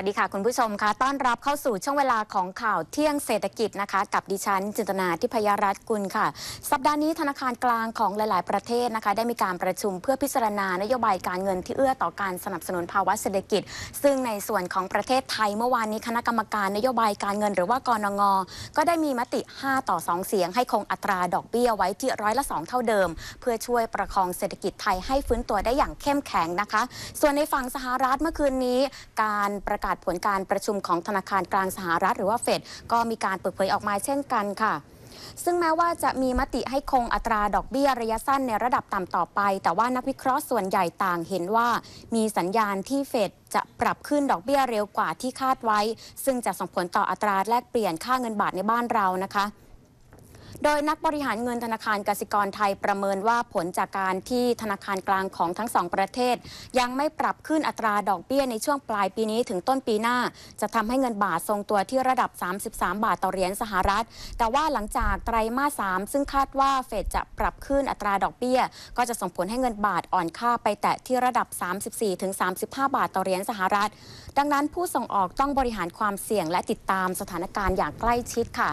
วัสดีค่ะ คุณผู้ชมค่ะ ต้อนรับเข้าสู่ช่วงเวลาของข่าวเที่ยงเศรษฐกิจนะคะ กับดิฉัน จินตนาทิพยรัตน์กุลค่ะ สัปดาห์นี้ธนาคารกลางของหลาย ๆ ประเทศนะคะ ได้มีการประชุมเพื่อพิจารณานโยบายการเงินที่เอื้อต่อการสนับสนุนภาวะเศรษฐกิจ ซึ่งในส่วนของประเทศไทยเมื่อวานนี้คณะกรรมการนโยบายการเงินหรือว่ากรงงก็ได้มีมติ 5 ต่อ 2 เสียง ให้คงอัตราดอกเบี้ยไว้ที่ร้อยละ 2 เท่าเดิม เพื่อช่วยประคองเศรษฐกิจไทยให้ฟื้นตัวได้อย่างเข้มแข็งนะคะ ส่วนในฝั่งสหรัฐเมื่อคืนนี้ การประกาศผลการประชุมของธนาคารกลางสหรัฐหรือว่าเฟดก็มีการเปิดเผยออกมาเช่นกันค่ะซึ่งแม้ว่าจะมีมติให้คงอัตราดอกเบี้ยระยะสั้นในระดับต่ำต่อไป แต่ว่านักวิเคราะห์ส่วนใหญ่ต่างเห็นว่า มีสัญญาณที่เฟดจะปรับขึ้นดอกเบี้ยเร็วกว่าที่คาดไว้ ซึ่งจะส่งผลต่ออัตราแลกเปลี่ยนค่าเงินบาทในบ้านเรานะคะ โดยนักบริหารเงินธนาคารกสิกรไทยประเมินว่าผลจากการที่ธนาคารกลางของทั้งสองประเทศ ยังไม่ปรับขึ้นอัตราดอกเบี้ยในช่วงปลายปีนี้ถึงต้นปีหน้า จะทำให้เงินบาททรงตัวที่ระดับ 33 บาทต่อเหรียญสหรัฐ แต่ว่าหลังจากไตรมาส 3 ซึ่งคาดว่าเฟดจะปรับขึ้นอัตราดอกเบี้ย ก็จะส่งผลให้เงินบาทอ่อนค่าไปแตะที่ระดับ 34-35 บาทต่อเหรียญสหรัฐ ดังนั้นผู้ส่งออกต้องบริหารความเสี่ยงและติดตามสถานการณ์อย่างใกล้ชิดค่ะ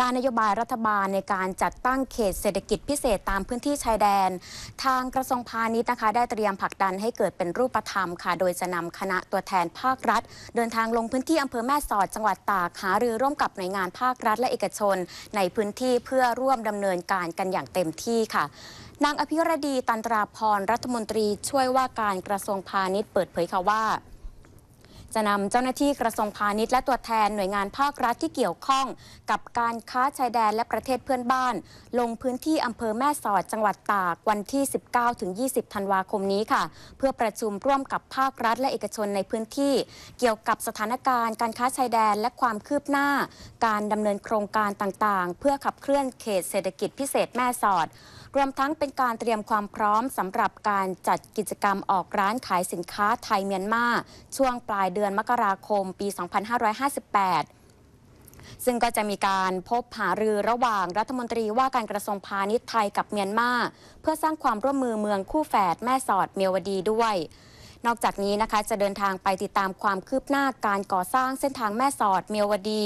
ด้านนโยบายรัฐบาลในการจัดตั้งเขตเศรษฐกิจพิเศษตามพื้นที่ชายแดน ทางกระทรวงพาณิชย์นะคะ ได้เตรียมผลักดันให้เกิดเป็นรูปธรรมค่ะ โดยจะนำคณะตัวแทนภาครัฐ เดินทางลงพื้นที่อำเภอแม่สอดจังหวัดตากหารือร่วมกับหน่วยงานภาครัฐและเอกชน ในพื้นที่เพื่อร่วมดำเนินการกันอย่างเต็มที่ค่ะนางอภิรดีตันตราพรรัฐมนตรีช่วยว่าการกระทรวงพาณิชย์เปิดเผยค่ะว่า จะนำเจ้าหน้าที่กระทรวงพาณิชย์และตัวแทนหน่วยงานภาครัฐที่เกี่ยวข้อง กับการค้าชายแดนและประเทศเพื่อนบ้าน ลงพื้นที่อำเภอแม่สอดจังหวัดตากวันที่ 19-20 ธันวาคมนี้ค่ะ เพื่อประชุมร่วมกับภาครัฐและเอกชนในพื้นที่ เกี่ยวกับสถานการณ์การค้าชายแดนและความคืบหน้า การดำเนินโครงการต่างๆ เพื่อขับเคลื่อนเขตเศรษฐกิจพิเศษแม่สอด รวมทั้งเป็นการเตรียมความพร้อมสำหรับการจัดกิจกรรมออกร้านขายสินค้าไทยเมียนมาช่วงปลายเดือนมกราคมปี 2558ซึ่งก็จะมีการพบหารือระหว่างรัฐมนตรีว่าการกระทรวงพาณิชย์ไทยกับเมียนมาเพื่อสร้างความร่วมมือเมืองคู่แฝดแม่สอดเมียวดีด้วย นอกจากนี้นะคะจะเดินทางไปติดตามความคืบหน้าการก่อสร้างเส้นทางแม่สอดเมียวดี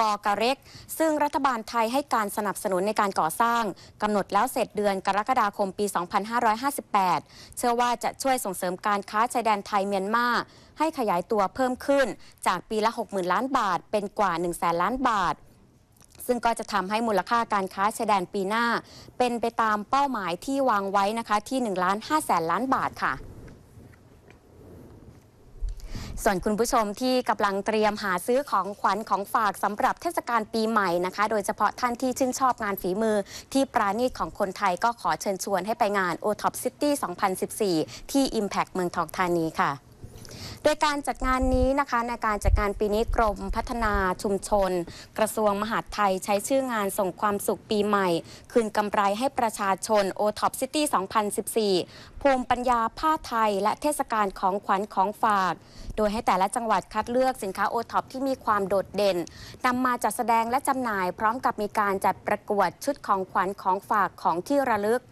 กอกระเร็ก ซึ่งรัฐบาลไทยให้การสนับสนุนในการก่อสร้างกำหนดแล้วเสร็จเดือนกรกฎาคมปี 2558 เชื่อว่าจะช่วยส่งเสริมการค้าชายแดนไทยเมียนมาให้ขยายตัวเพิ่มขึ้นจากปีละ 60,000 ล้านบาท เป็นกว่า 1 0 0 0 0แล้านบาทซึ่งก็จะทำให้มูลค่าการค้าชายแดนปีหน้า เป็นไปตามเป้าหมายที่วางไว้นะคะที่1ล้าน5แสนล้านบาทค่ะ ส่วนคุณผู้ชมที่กำลังเตรียมหาซื้อของขวัญของฝากสำหรับเทศกาลปีใหม่นะคะ โดยเฉพาะท่านที่ชื่นชอบงานฝีมือที่ปราณีตของคนไทยก็ขอเชิญชวนให้ไปงาน o t o p City 2014 ที่ Impact เมืองทองธานีค่ะ โดยการจัดงานนี้นะคะ ในการจัดงานปีนี้กรมพัฒนาชุมชน กระทรวงมหาดไทยใช้ชื่องานส่งความสุขปีใหม่ คืนกำไรให้ประชาชน o t o p City 2014 ภูมิปัญญาผ้าไทย และเทศกาลของขวัญของฝาก โดยให้แต่ละจังหวัดคัดเลือกสินค้าโอท็อปที่มีความโดดเด่นนำมาจัดแสดงและจำหน่าย พร้อมกับมีการจัดประกวดชุดของขวัญของฝากของที่ระลึก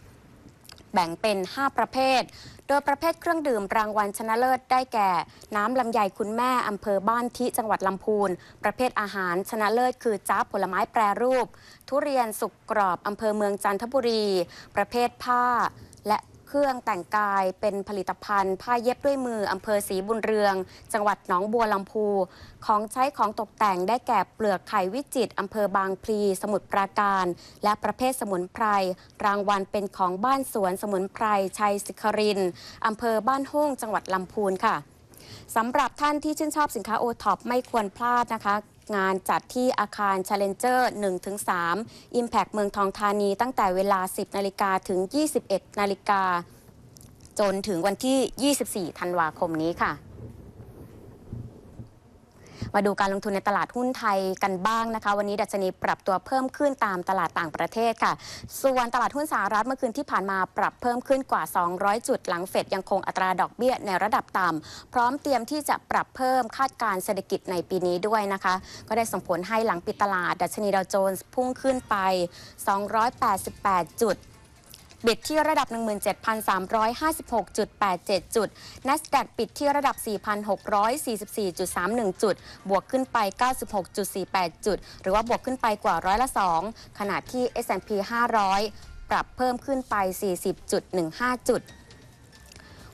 แบ่งเป็น 5 ประเภท โดยประเภทเครื่องดื่มรางวัลชนะเลิศได้แก่ น้ำลำไยคุณแม่อำเภอบ้านทิจังหวัดลำพูน ประเภทอาหารชนะเลิศคือจ้าบผลไม้แปรรูป ทุเรียนสุกกรอบอำเภอเมืองจันทบุรี ประเภทผ้าและ เครื่องแต่งกายเป็นผลิตภัณฑ์ ผ้าเย็บด้วยมืออำเภอศรีบุญเรือง จังหวัดหนองบัวลำพู ของใช้ของตกแต่งได้แก่เปลือกไข่วิจิตอำเภอบางพลี สมุทรปราการ และประเภทสมุนไพร รางวัลเป็นของบ้านสวนสมุนไพรชัยสิครินอำเภอบ้านห้งจังหวัดลำพูนค่ะสำหรับท่านที่ชื่นชอบสินค้าโอท็อปไม่ควรพลาดนะคะ งานจัดที่อาคาร Challenger 1-3 Impact เมืองทองธานีตั้งแต่เวลา 10 นาฬิกาถึง 21 นาฬิกา จนถึงวันที่ 24 ธันวาคมนี้ค่ะ มาดูการลงทุนในตลาดหุ้นไทยกันบ้างนะคะ วันนี้ดัชนีปรับตัวเพิ่มขึ้นตามตลาดต่างประเทศค่ะ ส่วนตลาดหุ้นสหรัฐเมื่อคืนที่ผ่านมาปรับเพิ่มขึ้นกว่า 200 จุดหลังเฟดยังคงอัตราดอกเบี้ยในระดับต่ำพร้อมเตรียมที่จะปรับเพิ่มคาดการเศรษฐกิจในปีนี้ด้วยนะคะ ก็ได้ส่งผลให้หลังปิดตลาด ดัชนีดาวโจนส์พุ่งขึ้นไป 288 จุด บิดที่ระดับ 17,356.87 จุด NASDAQ ปิดที่ระดับ 4,644.31 จุด บวกขึ้นไป 96.48 จุด หรือว่าบวกขึ้นไปกว่าร้อยละ 2 ขณะที่ S&P 500 ปรับเพิ่มขึ้นไป 40.15 จุด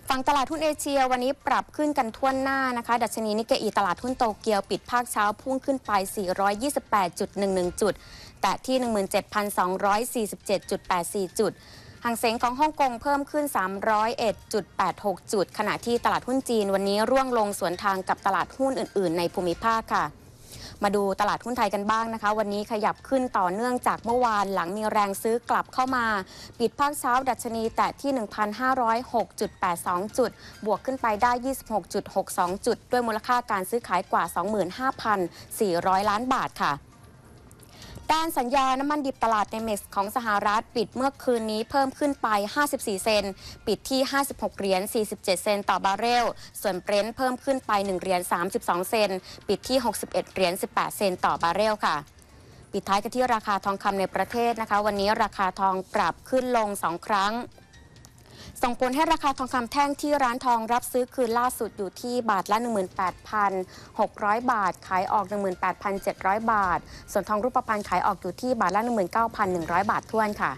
ฝั่งตลาดหุ้นเอเชียวันนี้ปรับขึ้นกันทั่วหน้านะคะ ดัชนีนิกเกอีตลาดหุ้นโตเกียวปิดภาคเช้าพุ่งขึ้นไป 428.11 จุด แต่ที่ 17,247.84 จุด หางเสงของฮ่องกงเพิ่มขึ้น 301.86 จุด ขณะที่ตลาดหุ้นจีนวันนี้ร่วงลงสวนทางกับตลาดหุ้นอื่น ๆ ในภูมิภาคค่ะ มาดูตลาดหุ้นไทยกันบ้างนะคะ วันนี้ขยับขึ้นต่อเนื่องจากเมื่อวานหลังมีแรงซื้อกลับเข้ามา ปิดภาคเช้าดัชนีแต่ที่ 1,506.82 จุด บวกขึ้นไปได้ 26.62 จุด ด้วยมูลค่าการซื้อขายกว่า 25,400 ล้านบาทค่ะ ด้านสัญญาน้ำมันดิบตลาดในเม็กซ์ของสหรัฐปิดเมื่อคืนนี้เพิ่มขึ้นไป 54 เซน ปิดที่ 56 เหรียญ 47 เซนต์ต่อบาร์เรล ส่วนเบรนท์เพิ่มขึ้นไป 1 เหรียญ 32 เซน ปิดที่ 61 เหรียญ 18 เซนต์ต่อบาร์เรลค่ะปิดท้ายกันที่ราคาทองคำในประเทศนะคะ วันนี้ราคาทองปรับขึ้นลง 2 ครั้ง ส่งผลให้ราคาทองคำแท่งที่ร้านทองรับซื้อคืนล่าสุดอยู่ที่บาทละ 18,600 บาท ขายออก 18,700 บาท ส่วนทองรูปพรรณขายออกอยู่ที่บาทละ 19,100 บาททวนค่ะ